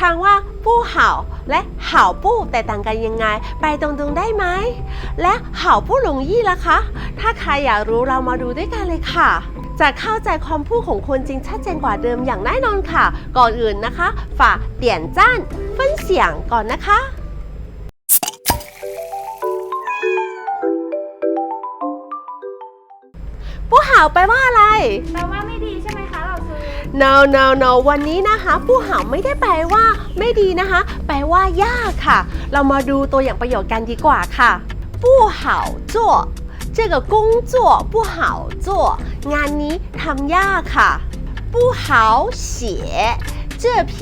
คำว่าปู้เห่าและเห่าปู้แตกต่างกันยังไง ไปตรงๆได้ไหม และเห่าปู้หลงยี่ล่ะคะ ถ้าใครอยากรู้เรามาดูด้วยกันเลยค่ะ จะเข้าใจความพูดของคนจริงชัดเจนกว่าเดิมอย่างแน่นอนค่ะ ก่อนอื่นนะคะ ฝากเตียนจ้าน分享ก่อนนะคะ ปู้เห่าแปลว่าอะไร แปลว่าไม่ดีใช่ไหมคะเราซื้อ no no no วันนี้นะคะปู้เห่าไม่ได้แปลว่า ไม่ดีนะคะ แปลว่ายากค่ะ เรามาดูตัวอย่างประโยคกันดีกว่าค่ะปู้เห่า做这个工作不好做งานนี้ทำยากค่ะ不好写这篇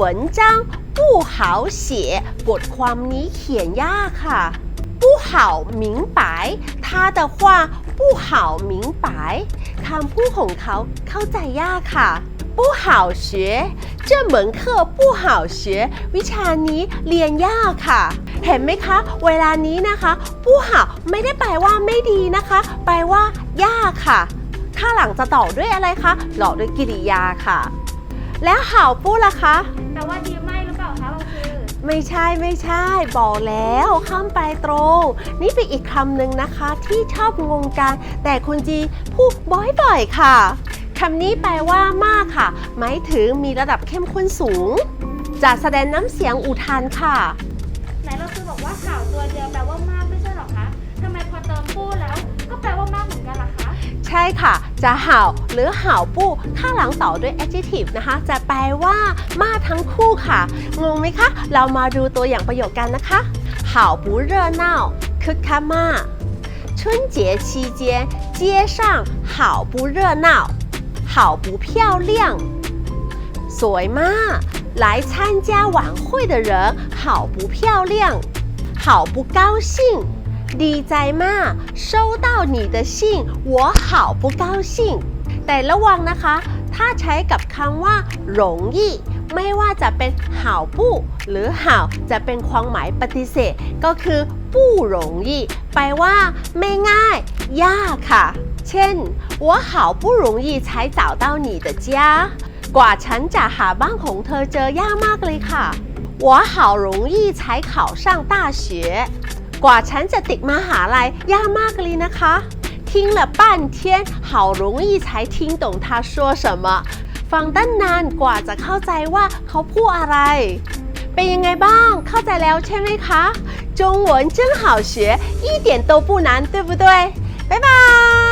文章不好写บทความนี้เขียนยากค่ะ 不好明白他的话不好明白คำพูดของเขาเข้าใจยากค่ะ不好学这门课不好学วิชานี้เรียนยากค่ะ เห็นไหมคะ เวลานี้นะคะปู้ห่าไม่ได้แปลว่าไม่ดีนะคะ แปลว่า ยากค่ะ ข้างหลังจะต่อด้วยอะไรคะหล่อด้วยกริยาค่ะ แล้วห่าวปู้ล่ะคะ แปลว่าดีไม่หรือเปล่าคะเราซื้อ ไม่ใช่ไม่ใช่ บอกแล้วข้ามไปตรง นี่เป็นอีกคำหนึ่งนะคะที่ชอบงงกัน แต่คนจีพูดบ่อยๆค่ะคำนี้แปลว่ามากค่ะ หมายถึงมีระดับเข้มข้นสูง จะแสดงน้ำเสียงอุทานค่ะ ไหนเราซื้อบอกว่าข่าวตัวเดียวแปลว่ามากไม่ใช่หรอคะทำไมพอเติมปู้แล้ว ก็แปลว่ามากเหมือนกันล่ะ คะ ใช่ค่ะ จะเห่าหรือเห่าปู้ข้างหลังต่อด้วย adjective นะคะ จะแปลว่า มากทั้งคู่ค่ะ งงไหมคะ เรามาดูตัวอย่างประโยคกันนะคะ好不热闹คึกคักมาก春节期间街上好不热闹好不漂亮สวยมาก来参加晚会的人好不漂亮好不高兴 ดีใจมาก收到你的信我好不高兴แต่ระวังนะคะ ถ้าใช้กับคำว่าหลงยี่ไม่ว่าจะเป็นห่าวปู้หรือห่าวจะเป็นความหมายปฏิเสธ ก็คือปู้หลงยี่แปลว่า ไม่ง่าย ยากค่ะ เช่น我好不容易才找到你的家กว่าฉันจะหาบ้านของเธอเจอยากมากเลยค่ะ我好容易才考上大学 กว่าฉันจะติดมหาลัยยากมากเลยนะคะ听了半天好容易才听懂他说什么ฟังตั้งนานกว่าจะเข้าใจว่าเขาพูดอะไร เป็นยังไงบ้าง เข้าใจแล้วใช่ไหมคะ中文真好学一点都不难对不对拜拜